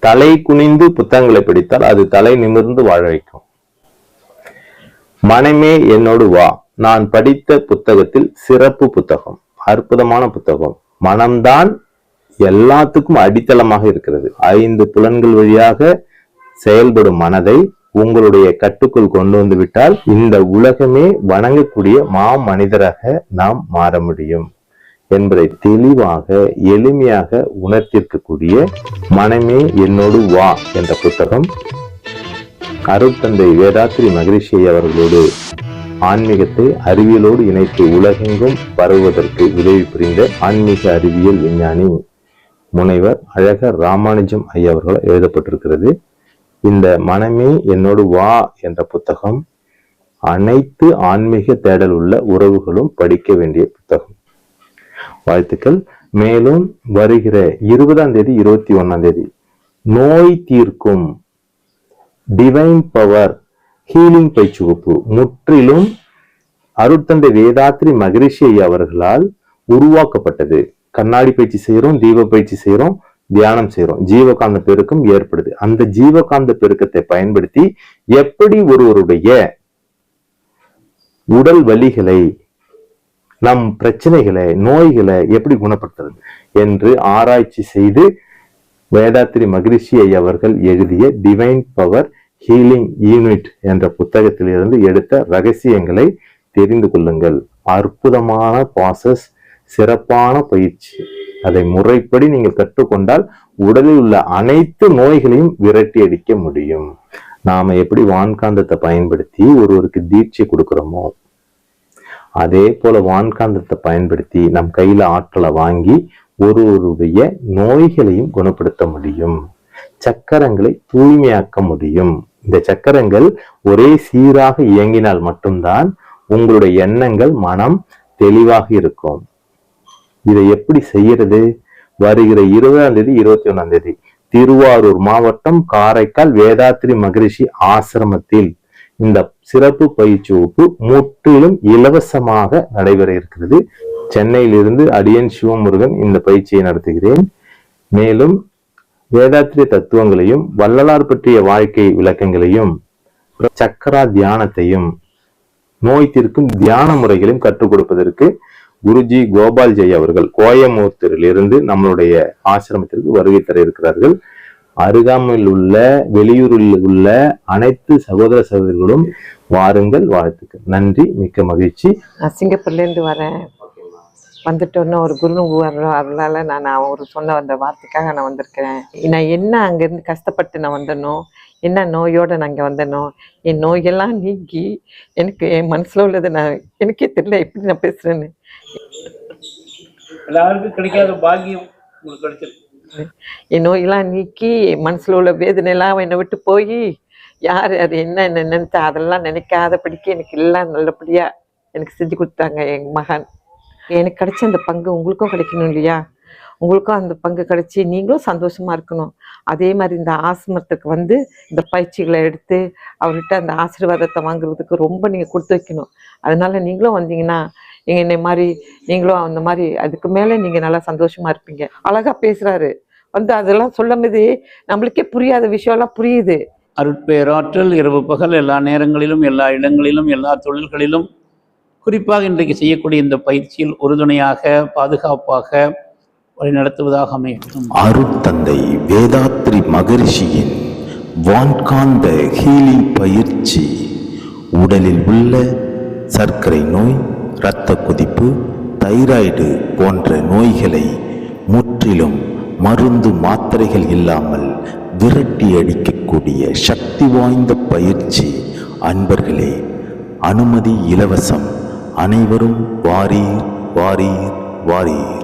தலை குனிந்து புத்தகங்களை படித்தால் அது தலை நிமிர்ந்து வாழ வைக்கும். மனமே என்னோடு வா. நான் படித்த புத்தகத்தில் சிறப்பு புத்தகம் அற்புதமான புத்தகம். மனம்தான் எல்லாத்துக்கும் அடித்தளமாக இருக்கிறது. ஐந்து புலன்கள் வழியாக செயல்படும் மனதை உங்களுடைய கட்டுக்குள் கொண்டு வந்து விட்டால் இந்த உலகமே வணங்கக்கூடிய மா மனிதராக நாம் மாற முடியும். என்பதை தெளிவாக எளிமையாக உணர்த்திருக்கக்கூடிய மனமே என்னோடு வா என்ற புத்தகம் அருட்தந்தை வேதாத்ரி மகிழ்ச்சி அவர்களோடு ஆன்மீகத்தை அறிவியலோடு இணைத்து உலகெங்கும் பரவுவதற்கு உதவி புரிந்த ஆன்மீக அறிவியல் விஞ்ஞானி முனைவர் அழகர் ராமானுஜம் ஐயா அவர்களால் எழுதப்பட்டிருக்கிறது. இந்த மனமே என்னோடு வா என்ற புத்தகம் அனைத்து ஆன்மீக தேடல் உள்ள உறவுகளும் படிக்க வேண்டிய புத்தகம். வாழ்த்துக்கள். மேலும் வருகிற இருபதாம் தேதி இருபத்தி ஒன்னாம் தேதி நோய் தீர்க்கும் டிவைன் பவர் ஹீலிங் பயிற்சி வகுப்பு முற்றிலும் அருட்தந்தை வேதாத்ரி மகரிஷி ஐயா அவர்களால் உருவாக்கப்பட்டது. கண்ணாடி பயிற்சி செய்யறோம் தீப பயிற்சி செய்யறோம் தியானம் செய்யறோம் ஜீவகாந்த பெருக்கம் ஏற்படுது. அந்த ஜீவகாந்த பெருக்கத்தை பயன்படுத்தி எப்படி ஒருவருடைய உடல் வலிகளை நம் பிரச்சனைகளை நோய்களை எப்படி குணப்படுத்துறது என்று ஆராய்ச்சி செய்து வேதாத்ரி மகிழ்ச்சி ஐயா அவர்கள் எழுதிய டிவைன் பவர் ஹீலிங் யூனிட் என்ற புத்தகத்திலிருந்து எடுத்த ரகசியங்களை தெரிந்து கொள்ளுங்கள். அற்புதமான ப்ராசஸ் சிறப்பான பயிற்சி. அதை முறைப்படி நீங்கள் கற்றுக்கொண்டால் உடலில் உள்ள அனைத்து நோய்களையும் விரட்டி அடிக்க முடியும். நாம எப்படி வான்காந்தத்தை பயன்படுத்தி ஒருவருக்கு தீட்சை கொடுக்கிறோமோ அதே போல வான்காந்தத்தை பயன்படுத்தி நம் கையில ஆற்றலை வாங்கி ஒருவருடைய நோய்களையும் குணப்படுத்த முடியும். சக்கரங்களை தூய்மையாக்க முடியும். இந்த சக்கரங்கள் ஒரே சீராக இயங்கினால் மட்டும்தான் உங்களுடைய எண்ணங்கள் மனம் தெளிவாக இருக்கும். இதை எப்படி செய்யறது? வருகிற இருபதாம் தேதி இருபத்தி ஒண்ணாம் தேதி திருவாரூர் மாவட்டம் காரைக்கால் வேதாத்ரி மகரிஷி ஆசிரமத்தில் இந்த சிறப்பு பயிற்சி வகுப்பு முற்றிலும் இலவசமாக நடைபெற இருக்கிறது. சென்னையிலிருந்து அடியன் சிவமுருகன் இந்த பயிற்சியை நடத்துகிறேன். மேலும் வேதாத்திரிய தத்துவங்களையும் வள்ளலார் பற்றிய வாழ்க்கை விளக்கங்களையும் சக்கரா தியானத்தையும் நோய் தீர்க்கும் தியான முறைகளையும் கற்றுக் கொடுப்பதற்கு குருஜி கோபால் ஜெய் அவர்கள் கோயம்புத்தூரிலிருந்து நம்மளுடைய ஆசிரமத்திற்கு வருகை தர இருக்கிறார்கள். அருகாமையில் உள்ள வெளியூரில் உள்ள அனைத்து சகோதர சகோதரிகளும் வாருங்கள் வாழ்த்துக்கள். நன்றி மிக்க மகிழ்ச்சி. நான் சிங்கப்பூர்லேருந்து வரேன். வந்துட்டோன்னு ஒரு குரு அதனால நான் அவர் சொன்ன அந்த வார்த்தைக்காக நான் வந்திருக்கிறேன். நான் என்ன அங்கேருந்து கஷ்டப்பட்டு நான் வந்தனோ என்ன நோயோட நான் இங்கே வந்தனோ என் நோயெல்லாம் நீக்கி எனக்கு என் மனசில் உள்ளதை நான் எனக்கே தெரியல எப்படி நான் பேசுகிறேன்னு எல்லாருக்கும் கிடைக்காத பாக்கியம் உங்களுக்கு கிடைச்சிருக்கு. என் நோயெல்லாம் நீக்கி மனசில் உள்ள வேதனையெல்லாம் என்னை விட்டு போய் யார் அது என்ன என்ன நினைச்சா அதெல்லாம் நினைக்காதபடிக்கு எனக்கு எல்லாம் நல்லபடியாக எனக்கு செஞ்சு கொடுத்தாங்க எங்கள் மகன் எனக்கு கிடைச்ச அந்த பங்கு உங்களுக்கும் கிடைக்கணும் இல்லையா உங்களுக்கும் அந்த பங்கு கிடைச்சி நீங்களும் சந்தோஷமா இருக்கணும் அதே மாதிரி இந்த ஆசிரமத்துக்கு வந்து இந்த பயிற்சிகளை எடுத்து அவர்கிட்ட அந்த ஆசீர்வாதத்தை வாங்குறதுக்கு ரொம்ப நீங்கள் கொடுத்து வைக்கணும் அதனால நீங்களும் வந்தீங்கன்னா நீங்கள் என்னை மாதிரி நீங்களும் அந்த மாதிரி அதுக்கு மேலே நீங்கள் நல்லா சந்தோஷமா இருப்பீங்க. அழகா பேசுறாரு. வந்து அதெல்லாம் சொல்லும் போது நம்மளுக்கே புரியாத விஷயம்லாம் புரியுது. அருட்பேராற்றல் இரவு பகல் எல்லா நேரங்களிலும் எல்லா இடங்களிலும் எல்லா தொழில்களிலும் குறிப்பாக இன்றைக்கு செய்யக்கூடிய இந்த பயிற்சியில் உறுதுணையாக பாதுகாப்பாக வழிநடத்துவதாக அமையட்டும். அருட்தந்தை வேதாத்ரி மகரிஷியின் வான்காந்த ஹீலிங் பயிற்சி. உடலில் உள்ள சர்க்கரை நோய் இரத்த கொதிப்பு தைராய்டு போன்ற நோய்களை முற்றிலும் மருந்து மாத்திரைகள் இல்லாமல் விரட்டி அடிக்கக்கூடிய சக்தி வாய்ந்த பயிற்சி. அன்பர்களே அனுமதி இலவசம். அனைவரும் வாரீர் வாரீர் வாரீர்.